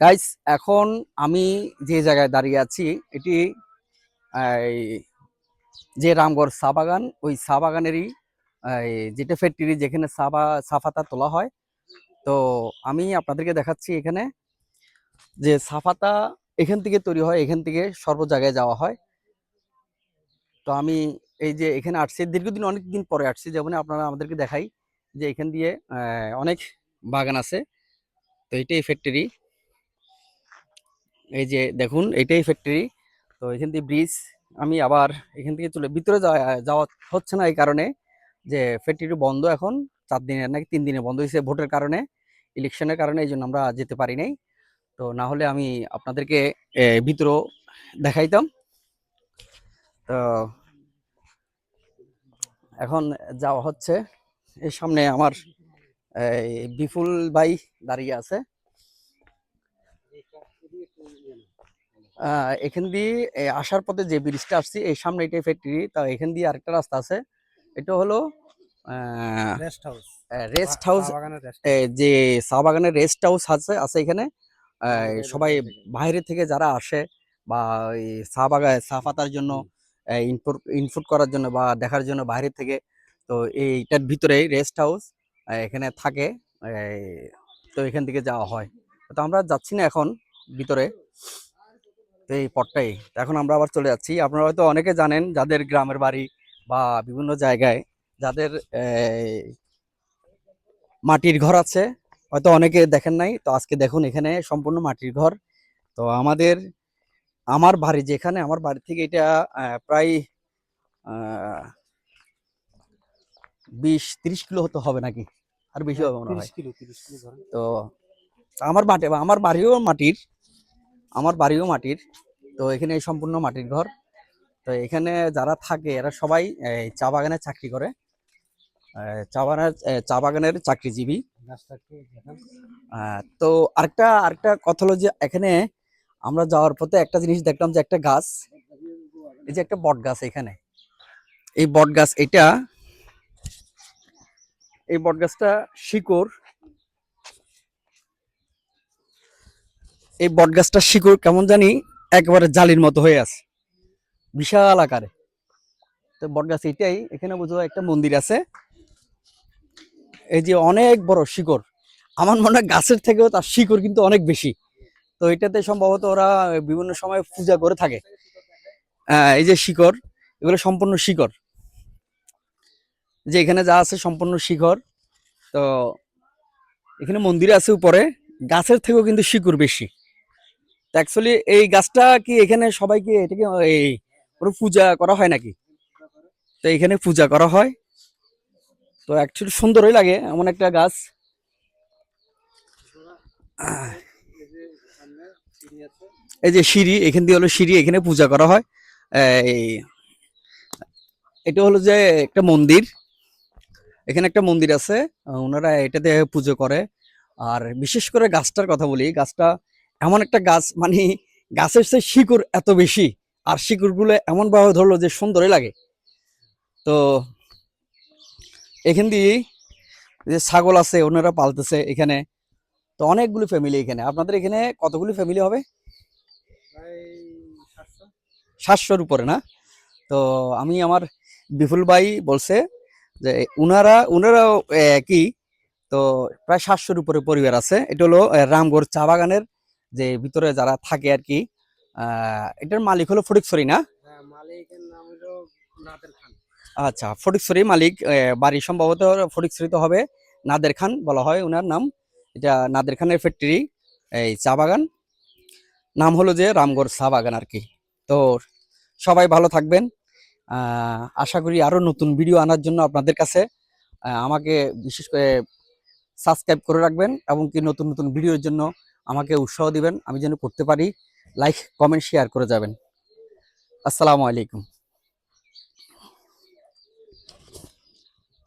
Guys এখন আমি যে জায়গায় দাঁড়িয়ে আছি, এটি যে রামগড় চা বাগান, ওই চা বাগানেরই যেটা ফ্যাক্টরি যেখানে চা বা- চা তোলা হয়। তো আমি আপনাদেরকে দেখাচ্ছি এখানে যে সাফাতা এখান থেকে তৈরি হয়, এখান থেকে সর্ব জায়গায় যাওয়া হয়। তো আমি এই যে এখানে আসছি, দীর্ঘদিন অনেক দিন পরে আসছি যেমন আপনারা আমাদেরকে দেখাই যে এখান দিয়ে অনেক বাগান আছে। তো এটাই ফ্যাক্টরি এই যে দেখুন, এটাই ফ্যাক্টরি তো এখান থেকে ব্রিজ আমি আবার এখান থেকে চলে, ভিতরে যাওয়া- হচ্ছে না এই কারণে যে ফ্যাক্টরি বন্ধ এখন, চার দিনের নাকি তিন দিনে বন্ধ হয়েছে ভোটের কারণে ইলেকশনের কারণে, এই জন্য আমরা যেতে পারি নাই। তো না হলে আমি আপনাদেরকে ভিতরেও দেখাইতাম। তো এখন যাওয়া হচ্ছে, এর সামনে আমার বিপুল ভাই দাঁড়িয়ে আছে। এখান দিয়ে আসার পথে যে ব্রিজটা আসছি এই সামনে এটাই ফ্যাক্টরি তা এখান দিয়ে আরেকটা রাস্তা আছে। এটা হলো রেস্ট হাউস রেস্ট হাউস যে চা বাগানের রেস্ট হাউস আছে আছে এখানে। সবাই বাইরে থেকে যারা আসে বা এই চা বাগান চা পাতার জন্য ইনপুট ইনপুট করার জন্য বা দেখার জন্য বাইরে থেকে তো এইটার ভিতরে রেস্ট হাউস এখানে থাকে তো এখান থেকে যাওয়া হয়। তো আমরা যাচ্ছি না এখন। ভিতরে এই পথটাই। তো এখন আমরা আবার চলে যাচ্ছি। আপনারা হয়তো অনেকে জানেন যাদের গ্রামের বাড়ি বা বিভিন্ন জায়গায় যাদের মাটির ঘর আছে হয়তো অনেকে দেখেন নাই। তো আজকে দেখুন এখানে সম্পূর্ণ মাটির ঘর। তো আমাদের আমার বাড়ি যেখানে আমার বাড়ি থেকে এটা প্রায় আহ, বিশ তিরিশ কিলো হতে হবে নাকি? আর বেশি হবে মনে হয়। 30 কিলো 30 কিলো ধরেন। তো আমার মাটি আমার বাড়িও মাটির। আমার বাড়িও মাটির, তো এখানে সম্পূর্ণ মাটির ঘর। তো এখানে যারা থাকে, এরা সবাই চা বাগানে চাকরি করে। চা বাগানের চা বাগানের চাকরিজীবী। তো আরেকটা আরেকটা কথা হলো যে এখানে আমরা যাওয়ার পথে একটা জিনিস দেখলাম যে একটা গাছ, এই যে একটা বট গাছ এখানে। এই বট গাছ এটা, এই বট গাছটা শিকড় এই বট গাছটা শিকড় কেমন জানি একেবারে জালির মতো হয়ে আছে। বিশাল আকারে। তো বট গাছ এটাই, এখানে বুঝো একটা মন্দির আছে। এই যে অনেক বড় শিকড়। আমার মনে হয় গাছের থেকেও তার শিকড় কিন্তু অনেক বেশি। তো এটাতে সম্ভবত ওরা বিভিন্ন সময় পূজা করে থাকে। এই যে শিকড়, এগুলো সম্পূর্ণ শিকড়। যে এখানে যা আছে সম্পূর্ণ শিকড়। তো এখানে মন্দির আছে উপরে। গাছের থেকেও কিন্তু শিকড় বেশি। অ্যাকচুয়ালি এই গাছটা কি এখানে সবাইকে এটাকে, এই পূজা করা হয় নাকি? তো এখানে পূজা করা হয়। তো অ্যাকচুয়ালি সুন্দরই লাগে, এমন একটা গাছ। এই যে সিঁড়ি, এখান দিয়ে হলো সিঁড়ি, এখানে পূজা করা হয়। এই, এটা হলো যে একটা মন্দির। এখানে একটা মন্দির আছে ওনারা এটাতে পুজো করে। আর বিশেষ করে গাছটার কথা বলি, গাছটা এমন একটা গাছ মানে গাছের সে শিকড় এত বেশি, আর শিকড়গুলো এমন ভাবে ধরলো যে সুন্দরই লাগে। তো এখান দিয়ে যে ছাগল আছে ওনারা পালতেছে এখানে, তো অনেকগুলো ফ্যামিলি এখানে। আপনাদের এখানে কতগুলি ফ্যামিলি হবে? সাতশোর উপরে না? তো আমি আমার বিপুল ভাই বলছে যে উনারা উনারাও কি? তো প্রায় সাতশোর উপরে পরিবার আছে। এটা হলো রামগড় চা বাগানের যে ভিতরে যারা থাকে আর কি এটার মালিক হলো ফটিকছড়ি না? হ্যাঁ মালিকের নাম হলো নাদের খান। আচ্ছা ফটিকছড়ি মালিক বাড়ি সম্ভবত ফটিকছড়িতে হবে নাদের খান বলা হয় ওনার নাম। এটা নাদের খানের ফ্যাক্টরি এই চা বাগান। নাম হলো যে রামগড় চা বাগান আর কি তো সবাই ভালো থাকবেন। আশা করি আরও নতুন ভিডিও আনার জন্য আপনাদের কাছে আমাকে বিশেষ করে সাবস্ক্রাইব করে রাখবেন এবং কি নতুন নতুন ভিডিওর জন্য আমাকে উৎসাহ দিবেন আমি যেন করতে পারি। লাইক কমেন্ট শেয়ার করে যাবেন। আসসালামু আলাইকুম।